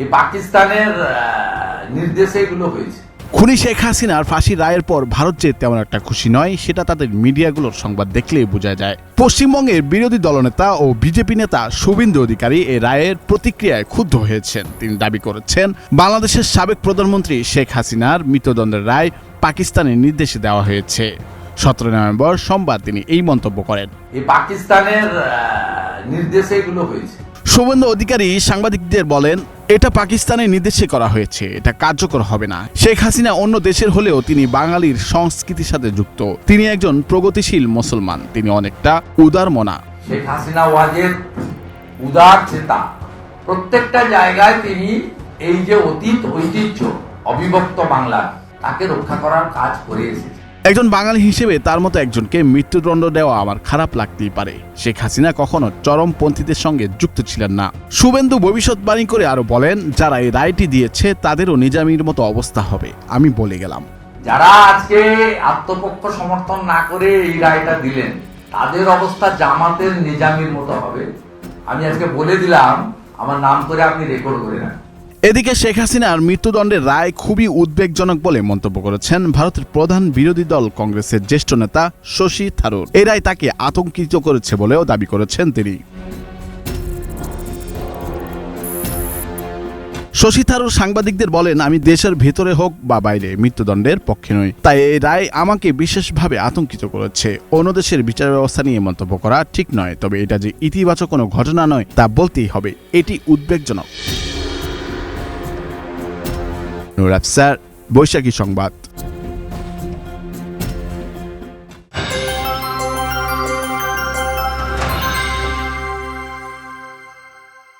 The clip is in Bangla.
এই পাকিস্তানের নির্দেশে এগুলো হয়েছে। খুনি শেখ হাসিনার ফাঁসি রায়ের পর ভারত যে তেমন একটা খুশি নয় সেটা তাদের মিডিয়াগুলোর সংবাদ দেখলেই বোঝা যায়। পশ্চিমবঙ্গের বিরোধী দলনেতা ও বিজেপি নেতা শুভেন্দু অধিকারী এই রায়ের প্রতিক্রিয়ায় ক্ষুব্ধ হয়েছেন। তিনি দাবি করেছেন বাংলাদেশের সাবেক প্রধানমন্ত্রী শেখ হাসিনার মৃত্যুদণ্ডের রায় পাকিস্তানের নির্দেশে দেওয়া হয়েছে। সতেরো নভেম্বর সোমবার তিনি এই মন্তব্য করেন। এই পাকিস্তানের নির্দেশে এগুলো হয়েছে। শুভেন্দু অধিকারী সাংবাদিকদের বলেন, এটা পাকিস্তানের নির্দেশে করা হয়েছে, এটা কার্যকর হবে না। শেখ হাসিনা অন্য দেশের হলেও তিনি বাঙালির সংস্কৃতির সাথে যুক্ত। তিনি একজন প্রগতিশীল মুসলমান, তিনি অনেকটা উদারমনা শেখ হাসিনা ওয়াজের উদার চেতা। প্রত্যেকটা জায়গায় তিনি এই যে অতীত ঐতিহ্য, অবিভক্ত বাংলা তাকে রক্ষা করার কাজ করে এসেছে একজন বাঙালি হিসেবে তার মতো একজনকে মৃত্যুদণ্ড দেওয়া আমার খারাপ লাগতেই পারে। শেখ হাসিনা কখনো চরমপন্থীদের সঙ্গে যুক্ত ছিলেন না। শুভেন্দু ভবিষ্যৎবাণী করে আরও বলেন, যারা এই রায়টি দিয়েছে, তাদেরও নিজামির মতো অবস্থা হবে, আমি বলে গেলাম। যারা আজকে আত্মপক্ষ সমর্থন না করে এই রায়টা দিলেন, তাদের অবস্থা জামাতের নিজামির মতো হবে। আমি আজকে বলে দিলাম, আমার নাম করে আপনি রেকর্ড করে রাখেন। এদিকে শেখ হাসিনার মৃত্যুদণ্ডের রায় খুবই উদ্বেগজনক বলে মন্তব্য করেছেন ভারতের প্রধান বিরোধী দল কংগ্রেসের জ্যেষ্ঠ নেতা শশী থারুর। এই রায় তাকে আতঙ্কিত করেছে বলেও দাবি করেছেন তিনি। শশী থারুর সাংবাদিকদের বলেন, আমি দেশের ভেতরে হোক বা বাইরে, মৃত্যুদণ্ডের পক্ষে নই। তাই এই রায় আমাকে বিশেষভাবে আতঙ্কিত করেছে। অন্য দেশের বিচার ব্যবস্থা নিয়ে মন্তব্য করা ঠিক নয়, তবে এটা যে ইতিবাচক কোনো ঘটনা নয়, তা বলতেই হবে। এটি উদ্বেগজনক। নুর আফসার বৈশাখী সংবাদ।